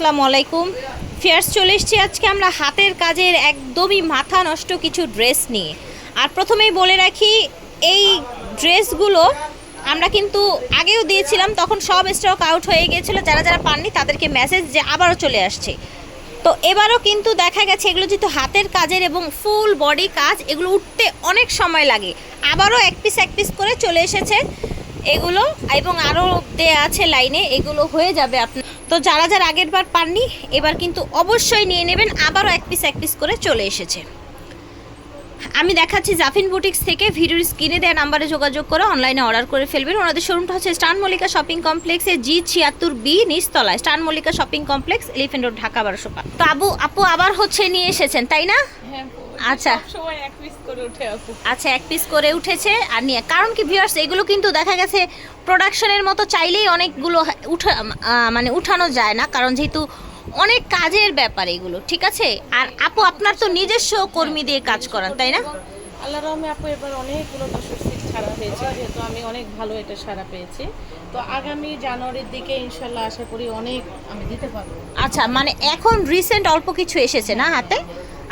আসসালামু আলাইকুম। ফেয়ার্স, চলে এসেছি আজকে আমরা হাতের কাজের একদমই মাথা নষ্ট কিছু ড্রেস নিয়ে। আর প্রথমেই বলে রাখি, এই ড্রেসগুলো আমরা কিন্তু আগেও দিয়েছিলাম, তখন সব স্টক আউট হয়ে গিয়েছিল, যারা যারা পাননি তাদেরকে মেসেজ যে আবারও চলে আসছে। তো এবারও কিন্তু দেখা গেছে, এগুলো যেহেতু হাতের কাজের এবং ফুল বডি কাজ, এগুলো উঠতে অনেক সময় লাগে। আবারও এক পিস এক পিস করে চলে এসেছে। এগুলো এবং আরও দেয়া আছে লাইনে, এগুলো হয়ে যাবে আপনার। তো যারা যারা আগের বার পাননি, এবার কিন্তু অবশ্যই নিয়ে নেবেন। আবারও এক পিস এক পিস করে চলে এসেছে। আমি দেখাচ্ছি জাফিন বুটিক্স থেকে। ভিডিওর স্ক্রিনে দেওয়া নাম্বারে যোগাযোগ করে অনলাইনে অর্ডার করে ফেলবেন। ওনাদের শোরুমটা হচ্ছে স্টান মল্লিকা শপিং কমপ্লেক্সে, জি ছিয়াত্তর বি নিচতলায়। স্টান Mallika shopping complex elephant road, Dhaka বারোশো। তো আবু, আপু আবার হচ্ছে নিয়ে এসেছেন, তাই না? হ্যাঁ আচ্ছা। সময় এক পিস করে উঠে আপু। আচ্ছা এক পিস করে উঠেছে। আর নিয়ে কারণ কি ভিউয়ার্স এগুলো কিন্তু দেখা গেছে প্রোডাকশনের মতো চাইলেই অনেকগুলো উঠা মানে উঠানো যায় না। কারণ যেহেতু অনেক কাজের ব্যাপার এগুলো ঠিক আছে? আর আপু আপনার তো নিজস্ব কর্মী দিয়ে কাজ করান তাই না? আল্লাহ রহমে আপু এবার অনেকগুলো দশর সিট ছাড়া হয়েছে। যেহেতু আমি অনেক ভালো এটা সারা পেয়েছি। তো আগামী জানুয়ারির দিকে ইনশাল্লাহ আশা করি অনেক আমি দিতে পারব। আচ্ছা মানে এখন রিসেন্ট অল্প কিছু এসেছে না হাতে?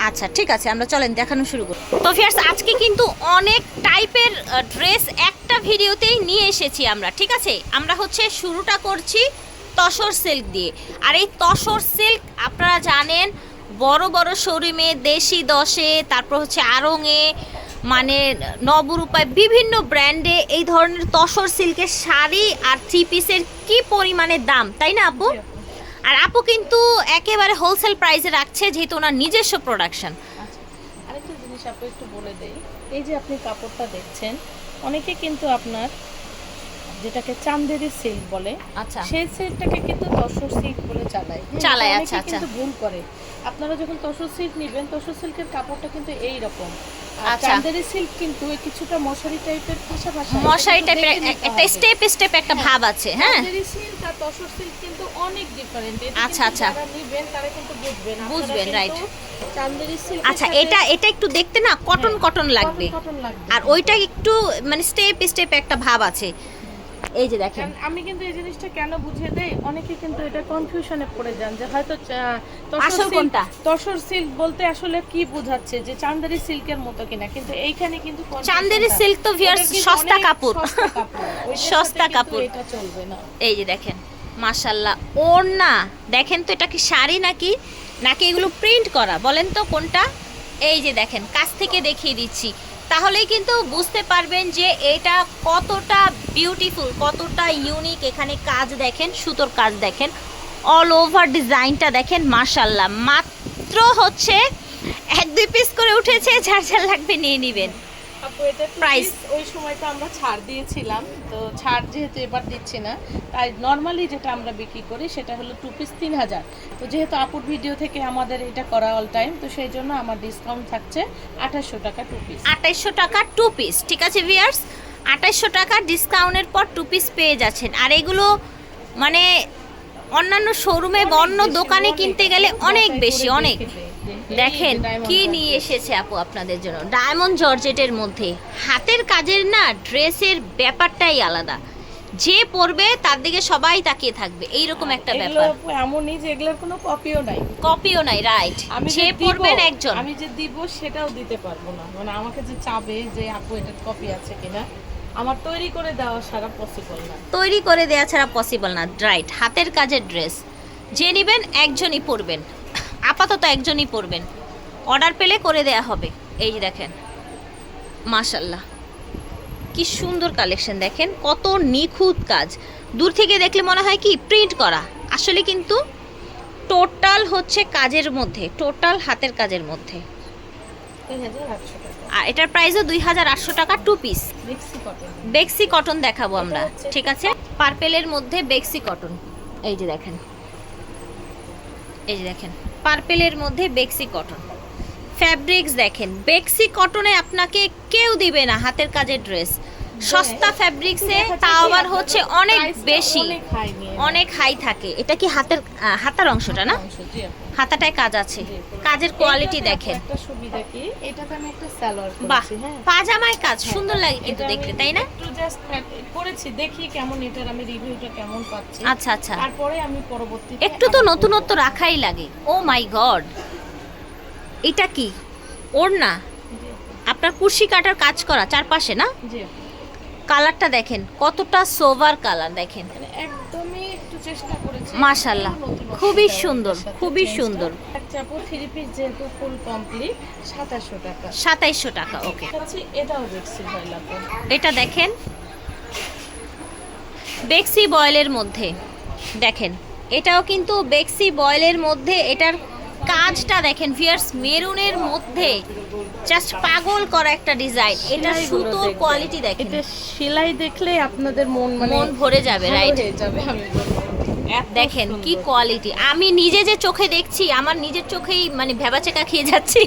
আচ্ছা ঠিক আছে আমরা চলেন দেখানো শুরু করি। তো ফিয়ার্স আজকে কিন্তু অনেক টাইপের ড্রেস একটা ভিডিওতেই নিয়ে এসেছি আমরা ঠিক আছে? আমরা হচ্ছে শুরুটা করছি তসর সিল্ক দিয়ে। আর এই তসর সিল্ক আপনারা জানেন বড় বড় শোরুমে দেশি দশে তারপর হচ্ছে আড়ংয়ে মানে নবরূপায় বিভিন্ন ব্র্যান্ডে এই ধরনের তসর সিল্কের শাড়ি আর থ্রি পিসের কি পরিমাণে দাম তাই না আপু। আর আপু কিন্তু একেবারে হোলসেল প্রাইসে রাখছে যেহেতু ওনার নিজস্ব প্রোডাকশন আচ্ছা আরেকটা জিনিস আপু একটু বলে দেই। এই যে আপনি কাপড়টা দেখছেন অনেকে কিন্তু আপনার যেটাকে চান্দেরি সিল্ক বলে আচ্ছা। সেই সিল্কটাকে কিন্তু তসর সিল্ক বলে চালায়। হ্যাঁ, চালায়, আচ্ছা, আচ্ছা। কিন্তু ভুল করে। আপনারা যখন তসর সিল্ক নেবেন তসর সিল্কের কাপড়টা কিন্তু এই রকম আচ্ছা। চান্দেরি সিল্ক কিন্তু কিছুটা মশারি টাইপের পাশাপাশি মশারি টাইপের একটা স্টেপ স্টেপ একটা ভাব আছে হ্যাঁ। চান্দেরি সিল্ক তসর সিল্ক কিন্তু অনেক ডিফারেন্ট আচ্ছা, আচ্ছা। যারা নেবেন তারা কিন্তু বুঝবেন। বুঝবেন, রাইট চান্দেরি সিল্ক আচ্ছা এটা এটা একটু দেখতে না কটন কটন লাগবে। কটন লাগবে। আর ওইটা একটু মানে স্টেপ স্টেপ একটা ভাব আছে। এই যে দেখেন। আমি কিন্তু এই জিনিসটা কেন বুঝিয়ে দেই? অনেকে কিন্তু এটা কনফিউশনে পড়ে যান যে হয়তো আসল কোনটা? তসর সিল্ক বলতে আসলে কি বোঝাচ্ছে? যে চান্দেরি সিল্কের মতো কিনা। কিন্তু এইখানে কিন্তু চান্দেরি সিল্ক তো কিন্তু সস্তা কাপড়। সস্তা কাপড়। এটা চলবে না। এই যে দেখেন মাশাল্লাহ ওর না দেখেন তো এটা কি শাড়ি নাকি? নাকি এগুলো প্রিন্ট করা? বলেন তো কোনটা? এই যে দেখেন কাছ থেকে দেখিয়ে দিচ্ছি। তাহলেই কিন্তু বুঝতে পারবেন যে এটা কতটা বিউটিফুল কতটা ইউনিক এখানে কাজ দেখেন, সুতোর কাজ দেখেন অল ওভার ডিজাইনটা দেখেন মাশাল্লাহ মাত্র হচ্ছে এক দুই পিস করে উঠেছে, যার যার লাগবে নিয়ে নেবেন? প্রাইস ওই সময় তো আমরা ছাড় দিয়েছিলাম তো ছাড় যেহেতু এবার দিচ্ছি না তাই নর্মালি যেটা আমরা বিক্রি করি সেটা হলো টু পিস তিন হাজার। তো যেহেতু আপুর ভিডিও থেকে আমাদের এটা করা অল টাইম তো সেই জন্য আমার ডিসকাউন্ট থাকছে আঠাশশো টাকা টু পিস আঠাইশশো টাকা টু পিস ঠিক আছে ভিয়ার্স আঠাইশশো টাকা ডিসকাউন্টের পর টু পিস পেয়ে যাচ্ছেন। আর এগুলো মানে অন্যান্য শোরুমে অন্য দোকানে কিনতে গেলে অনেক বেশি অনেক। দেখেন কি নিয়ে এসেছে আপু আপনাদের জন্য। ডায়মন্ড জর্জেটের মধ্যে। হাতের কাজের না ড্রেসের ব্যাপারটাই আলাদা। যে পরবে তার দিকে সবাই তাকিয়ে থাকবে। এইরকম একটা ব্যাপার। এমনই যে এগুলোর কোনো কপিও নাই। কপিও নাই রাইট আমি যে পরবেন একজন। আমি যে দিব সেটাও দিতে পারব না। মানে আমাকে যে চাবে যে আপু এটার কপি আছে কিনা? আমার তৈরি করে দেওয়া সারা পসিবল না। তৈরি করে দেওয়া ছাড়া পসিবল না। রাইট হাতের কাজের ড্রেস যে নেবেন, একজনই পরবেন। আপাতত একজনই পরবেন। অর্ডার পেলে করে দেয়া হবে। এই দেখেন মাশাল্লাহ কি সুন্দর কালেকশন দেখেন, কত নিখুঁত কাজ। দূর থেকে দেখলে মনে হয় কি প্রিন্ট করা। আসলে কিন্তু টোটাল হচ্ছে কাজের মধ্যে টোটাল হাতের কাজের মধ্যে তিন হাজার আটশো টাকা আর এটার প্রাইসও দুই হাজার আটশো টাকা টু পিস বেক্সি কটন দেখাবো আমরা ঠিক আছে? পার্পেলের মধ্যে বেক্সি কটন এই যে দেখেন। এই যে দেখেন পার্পেলের মধ্যে বেক্সি কটন ফ্যাব্রিক্স দেখেন বেক্সি কটনে আপনাকে কেউ দিবে না হাতের কাজের ড্রেস সস্তা ফ্যাব্রিক্সে যাচ্ছে আবার হচ্ছে অনেক বেশি অনেক হাই থাকে। এটা কি হাতের হাতার অংশটা না। হাতাটায় কাজ আছে। কাজের কোয়ালিটি দেখেন একটা সুবিধা কি? এটাতে আমি একটা সালোয়ার বাহ করেছি হ্যাঁ। পাজামায় কাজ সুন্দর লাগে কিন্তু দেখতে তাই না? একটু জাস্ট করেছি দেখি কেমন এটার আমি রিভিউটা কেমন পাচ্ছি। আচ্ছা আচ্ছা। তারপরে আমি পরবর্তীতে একটু তো নতুনত্ব রাখাই লাগে। ও মাই গড এটা কি? ওর না আপনার কুর্সি কাটার কাজ করা চারপাশে না? জি কালারটা দেখেন কতটা সোভার কালার দেখেন। মানে একদমই একটু চেষ্টা করেছি। মাশাআল্লাহ, খুবই সুন্দর, খুবই সুন্দর। একটা থ্রি পিস যেহেতু ফুল কমপ্লিট সাতাশশো টাকা। সাতাইশশো টাকা ওকে। এটাও দেখছি ভাই এটা দেখেন বেক্সি বয়েলের মধ্যে। দেখেন এটাও কিন্তু বেক্সি বয়েলের মধ্যে এটার কাজটা দেখেন ফিয়ার্স মেরুনের মধ্যে জাস্ট পাগল করা একটা ডিজাইন এটা সুতোর কোয়ালিটি দেখেন। এটা সেলাই দেখলে আপনাদের মন মানে মন ভরে যাবে রাইট যাবে আমি দেখেন কি কোয়ালিটি আমি নিজে যে চোখে দেখছি আমার নিজের চোখেই মানে ভেবাচেকা খেয়ে যাচ্ছি।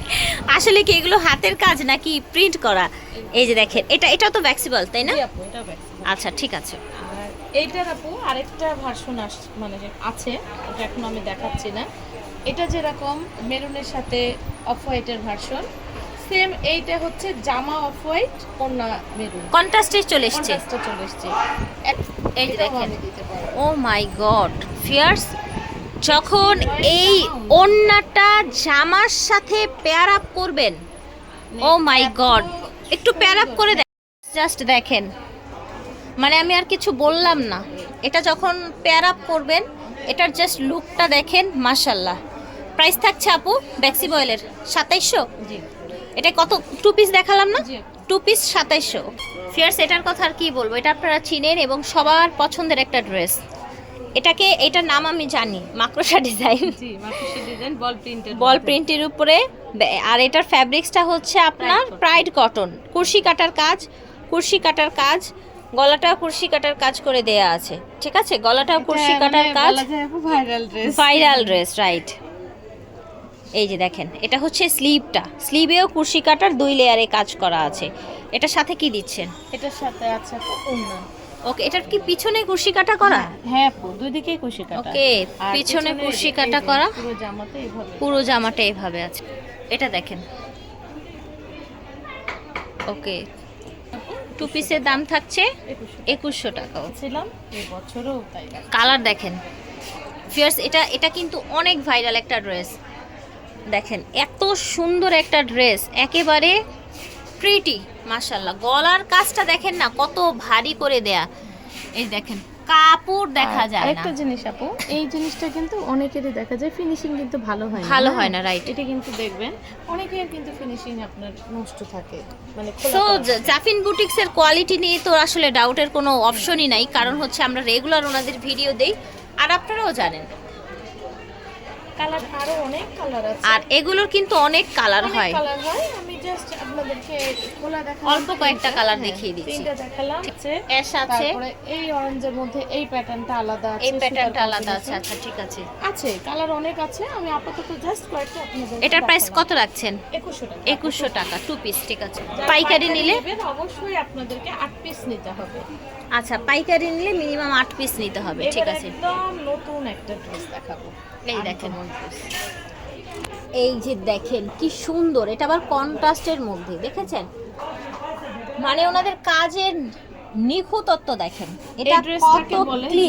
আসলে কি এগুলো হাতের কাজ নাকি প্রিন্ট করা? এই যে দেখেন এটা এটা তো ভ্যাক্সিবল তাই না? এটাও। আচ্ছা ঠিক আছে। এইটার আপু আরেকটা ভার্সন আস মানে আছে ওটা এখন আমি দেখাচ্ছি না। এটা যেরকম মেরুনের সাথে অফ হোয়াইটের ভার্সন সেম এইটা হচ্ছে জামা অফ হোয়াইট কন্যা মেরুন। কন্ট্রাস্টে চলে এসছে। চলে এসছে। এই দেখেন। ও মাই গড। ফিয়ার্স যখন এই ওন্নাটা জামার সাথে পেয়ার আপ করবেন ও মাই গড। একটু পেয়ার আপ করে দেখ। জাস্ট দেখেন। মানে আমি আর কিছু বললাম না। এটা যখন পেয়ার আপ করবেন এটার জাস্ট লুকটা দেখেন মাশাল্লাহ প্রাইস থাকছে আপু ব্যাক্সি বয়েলের সাতাইশশো? এটা কত? টু পিস দেখালাম না? টু পিস সাতাইশশো। ফিয়ার্স এটার কথা আর কি বলব? এটা আপনারা চিনেন এবং সবার পছন্দের একটা ড্রেস এটাকে এটার নাম আমি জানি মাকড়সা ডিজাইন বল প্রিন্টের উপরে। আর এটার ফ্যাব্রিক্সটা হচ্ছে আপনার প্রাইড কটন কুর্সি কাটার কাজ কুর্সি কাটার কাজ গলাটাও কুর্সি কাটার কাজ করে দেয়া আছে। ঠিক আছে? গলাটাও কুর্সি কাটার কাজ। Viral dress viral dress right এই যে দেখেন এটা হচ্ছে স্লিভটা স্লিভেও কুর্সি কাটার দুই লেয়ারে কাজ করা আছে। এটার সাথে কি দিচ্ছেন? এটার সাথে আছে ওড়না ওকে এটার কি পিছনে কুর্সি কাটা করা? হ্যাঁ আপু দুই দিকেই কুশি কাটা। ওকে পিছনে কুর্সি কাটা করা? পুরো জামাতে এইভাবে। পুরো জামাটা এভাবে আছে। এটা দেখেন। ওকে টু পিসের দাম থাকছে একুশশো টাকা। ছিলাম এই বছরও তাই। কালার দেখেন। ফিয়ার্স এটা এটা কিন্তু অনেক ভাইরাল একটা ড্রেস। দেখেন এত সুন্দর একটা ড্রেস একেবারে প্রিটি মাশাল্লাহ গলার কাজটা দেখেন না কত ভারী করে দেয়া। এই দেখেন কাপড় দেখা যায় না। একটা জিনিস আপু এই জিনিসটা কিন্তু অনেকেরই দেখা যায় ফিনিশিং কিন্তু ভালো হয় ভালো হয়? না, right. এটা কিন্তু দেখবেন অনেকের কিন্তু ফিনিশিং আপনার নষ্ট থাকে মানে সো। জাফিন বুটিক্সের কোয়ালিটি নিয়ে তো আসলে ডাউটের কোনো অপশনই নাই কারণ হচ্ছে আমরা রেগুলার ওনাদের ভিডিও দেই আর আপনারাও জানেন। কালার আরও অনেক কালার আছে। আর এগুলোর কিন্তু অনেক কালার হয়। কালার হয়। আমি জাস্ট আপনাদেরকে খোলা দেখালাম। অল্প কয়েকটা হ্যাঁ, দেখিয়ে দিচ্ছি। তিনটা দেখালাম হচ্ছে। অ্যাশ আছে। তারপরে এই অরেঞ্জের মধ্যে এই প্যাটার্নটা আলাদা আছে এই প্যাটার্নটা আলাদা আছে আচ্ছা ঠিক আছে। আছে। কালার অনেক আছে। আমি আপাতত জাস্ট কয়েকটা আপনাদের এটার প্রাইস কত রাখছেন? একুশশো টাকা। একুশশো টাকা টু পিস ঠিক আছে। পাইকারি নিলে? অবশ্যই আপনাদেরকে আট পিস নিতে হবে। আচ্ছা পাইকারি নিলে মিনিমাম আট পিস নিতে হবে ঠিক আছে। একদম নতুন একটা ড্রেস দেখাবো। এই দেখেন। এই যে দেখেন কি সুন্দর। এটা আবার কন্ট্রাস্টের মধ্যে দেখেছেন? মানে ওনাদের কাজের নিখুঁতত্ব দেখেন। এটা কত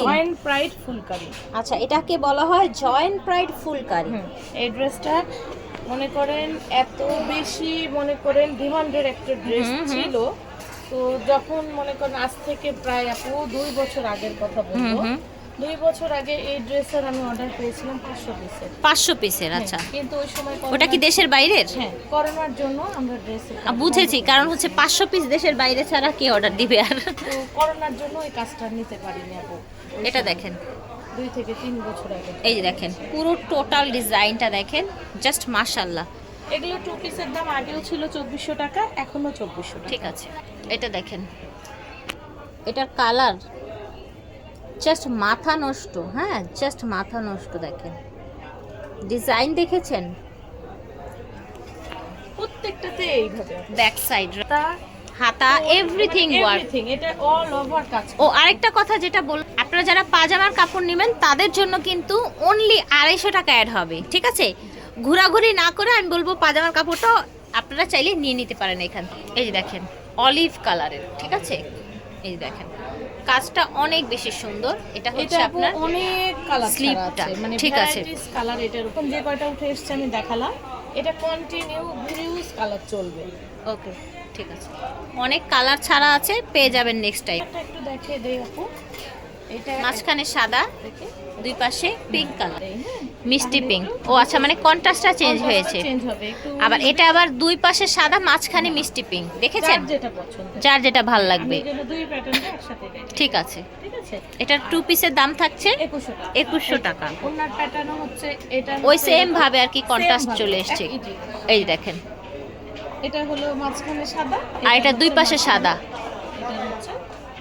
জয়েন্ট প্রাইড ফুলকারি। আচ্ছা এটাকে বলা হয় জয়েন্ট প্রাইড ফুলকারি। এই ড্রেসটা মনে করেন এত বেশি মনে করেন ডিমান্ডের একটা ড্রেস। ছিল। তো যখন মনে করেন আজ থেকে প্রায় আপু দুই বছর আগের কথা বলব। দুই বছর আগে এই ড্রেসের আমি অর্ডার পেয়েছিলাম পাঁচশো পিসের পাঁচশো পিসের আচ্ছা। কিন্তু ওই সময় ওটা কি দেশের বাইরের? হ্যাঁ করোনার জন্য আমরা ড্রেস বুঝেছি কারণ হচ্ছে পাঁচশো পিস দেশের বাইরে ছাড়া কে অর্ডার দিবে আর? তো করোনার জন্য ওই কাজটা নিতে পারিনি আপু এটা দেখেন। দুই থেকে তিন বছর আগে। এই যে দেখেন পুরো টোটাল ডিজাইনটা দেখেন জাস্ট মাশাল্লাহ এগুলো টু পিসের দাম আগেও ছিল চব্বিশশো টাকা এখনও চব্বিশশো ঠিক আছে এটা দেখেন। এটার কালার জাস্ট মাথা নষ্ট হ্যাঁ? জাস্ট মাথা নষ্ট দেখেন। ডিজাইন দেখেছেন? প্রত্যেকটাতে এইভাবে ব্যাক সাইড হাতা এভরিথিং ওয়ার্ক এভরিথিং এটা অল ওভার কাজ ও আরেকটা কথা যেটা বল আপনারা যারা পাজামার কাপড় নেবেন তাদের জন্য কিন্তু অনলি আড়াইশো টাকা অ্যাড হবে ঠিক আছে? ঘোরাঘুরি না করে আমি বলব পাজামার কাপড়টা আপনারা চাইলে নিয়ে নিতে পারেন এখান এই যে দেখেন অলিভ কালারের ঠিক আছে? এই দেখেন। কাজটা অনেক বেশি সুন্দর। এটা হচ্ছে আপনার অনেক কালার স্লিপটা, মানে ঠিক আছে। কালার এটার উপর যে কয়টা উঠে এসেছে আমি দেখালাম। এটা কন্টিনিউ ভিউজ কালার চলবে। ওকে ঠিক আছে। অনেক কালার ছাড়া আছে পেয়ে যাবেন নেক্সট টাইম এটা একটু দেখিয়ে দেই আপু। এটা মাঝখানে সাদা দেখে। দুই পাশে পিঙ্ক কালার হ্যাঁ। মিষ্টি পিঙ্ক ও আচ্ছা মানে কন্ট্রাস্টটা চেঞ্জ হয়েছে। আবার এটা আবার দুই পাশে সাদা মাঝখানে মিষ্টি পিঙ্ক দেখেছেন? যার যেটা পছন্দ। যার যেটা ভালো লাগবে। ঠিক আছে। ঠিক আছে? এটার টু পিসের দাম থাকছে একুশশো টাকা। একুশশো টাকা। ওনার প্যাটার্নও হচ্ছে এটা ওই সেম ভাবে আর কি কন্ট্রাস্ট চলে এসছে। এই দেখেন। এটা হলো মাঝখানে সাদা আর এটা দুই পাশে সাদা। এটা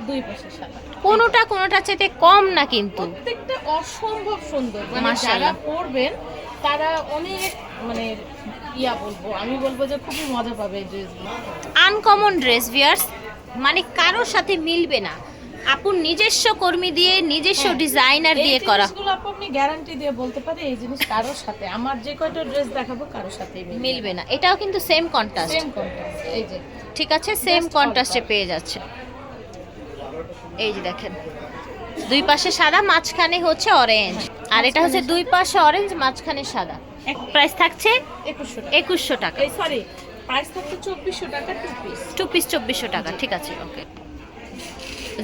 দুই পাশে সাদা। কোনোটা কোনোটা চাইতে কম না কিন্তু। প্রত্যেকটা অসম্ভব সুন্দর। মানে যারা। পরবেন তারা অনেক মানে ইয়া বলব আমি বলব যে খুবই মজা পাবে এই ড্রেসগুলো আনকমন ড্রেস ভিয়ার্স মানে কারোর সাথে মিলবে না। আপুর নিজস্ব কর্মী দিয়ে নিজস্ব হ্যাঁ। ডিজাইনার দিয়ে করা। আপু আপনি গ্যারান্টি দিয়ে বলতে পারি এই জিনিস কারোর সাথে আমার যে কয়টা ড্রেস দেখাবো কারোর সাথে মিলবে না। এটাও কিন্তু সেম কন্ট্রাস্ট সেম কন্ট্রাস্ট এই যে। ঠিক আছে সেম কন্ট্রাস্টে পেয়ে যাচ্ছে। এই যে দেখেন। দুই পাশে সাদা মাঝখানে হচ্ছে অরেঞ্জ আর এটা হচ্ছে দুই পাশে অরেঞ্জ মাঝখানে সাদা। প্রাইস থাকছে একুশশো টাকা। সরি প্রাইস থাকছে চব্বিশশো টাকা টু পিস টু পিস চব্বিশশো টাকা ঠিক আছে ওকে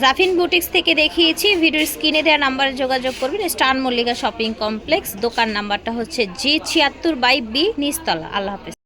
জাফিন বুটিক্স থেকে দেখিয়েছি ভিডিওর স্ক্রিনে দেওয়া নাম্বারে যোগাযোগ করবেন। মল্লিকা শপিং কমপ্লেক্স দোকান নাম্বারটা হচ্ছে জি ছিয়াত্তর বাই বি নিচতলা। আল্লাহ হাফিজ।